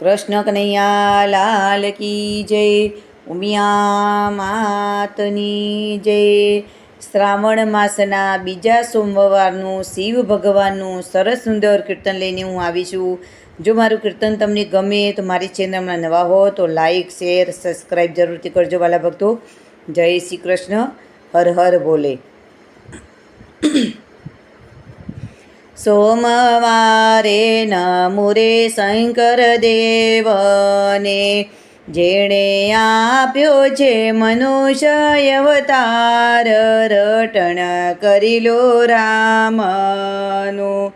કૃષ્ણ કનૈયા લાલ કી જય, ઉમિયા માતની જય. શ્રાવણ માસના બીજા સોમવારનું શિવ ભગવાનનું સરસ સુંદર કીર્તન લઈને હું આવી છું. જો મારું કીર્તન તમને ગમે તો મારી ચેનલમાં નવા હો તો લાઈક, શેર સબસ્ક્રાઈબ જરૂરથી કરજો વાલા ભક્તો. જય શ્રી કૃષ્ણ. હર હર બોલે. સોમવારે નમુરે શંકર દેવને જેણે આપ્યો છે મનુષ્ય અવતાર, રટણ કરી લો રામનું.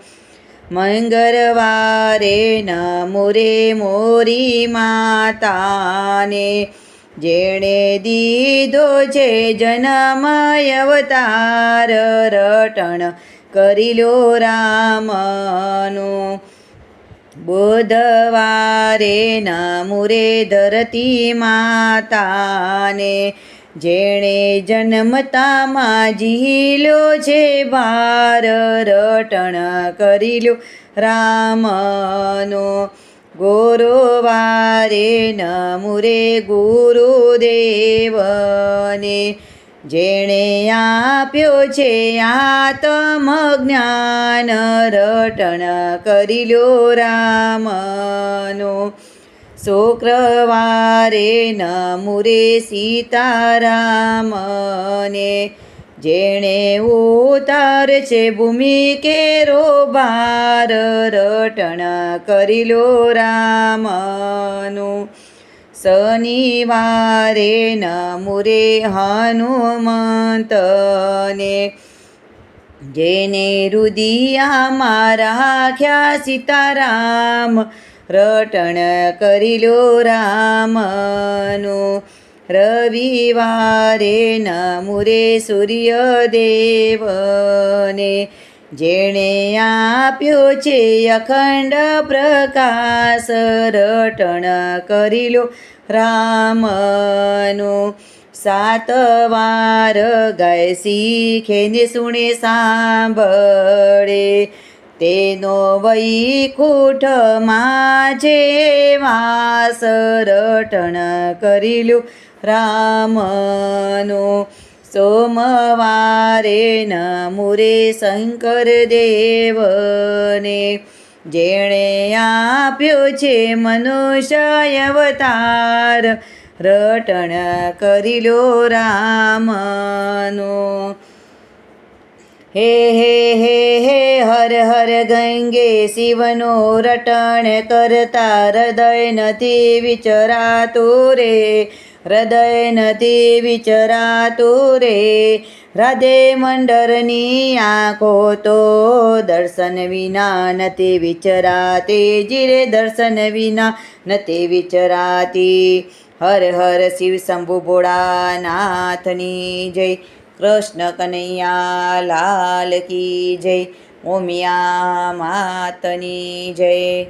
મંગળવારે નમુરે મોરી માતાને જેણે દીધો છે જનમય અવતાર, રટણ કરી લો રામનું. બુધવારે નામુરે ધરતી માતાને, જેણે જન્મતામાં જીલો છે ભાર રટણ કરી લો રામનો. ગોરોવારે નમુરે ગુરુદેવને જેણે આપ્યો છે આત્મજ્ઞાન, રટણ કરી લો રામનો. શુક્રવારે નમુરે સીતારામને. જેણે ઉતાર છે ભૂમિ કેરો ભાર રટણ કરી લો રામનું. શનિવારે નમુરે હનુમંતને જેને રુદિયામાં રાખ્યા સીતારામ રટણ કરી લો રામનું રવિવારે નમુરે સૂર્યદેવને જેણે આપ્યો છે અખંડ પ્રકાશ, રટણ કરી લો રામનું. સાત વાર ગાય શીખે ને સુણે સાંભળે. તેનો વૈકુંઠમાં જે વાસ, રટણ કરી લો રામનો. સોમવારે નમુરે શંકર દેવને જેણે આપ્યો છે મનુષ્ય અવતાર, રટણ કરી લો રામનો. હે હે હે હે, હર હર ગંગે શિવનો રટણ કરતા હૃદય નથી વિચરાતું રે. હૃદય નથી વિચરાતું રે. રાધે મંડળની આંખો તો દર્શન વિના નથી વિચરાતી. જીરે દર્શન વિના નથી વિચરાતી. હર હર શિવ શંભુ ભોળાનાથની જય. કૃષ્ણ કનૈયા લાલ કી જય. ઓમિયા માતની જય.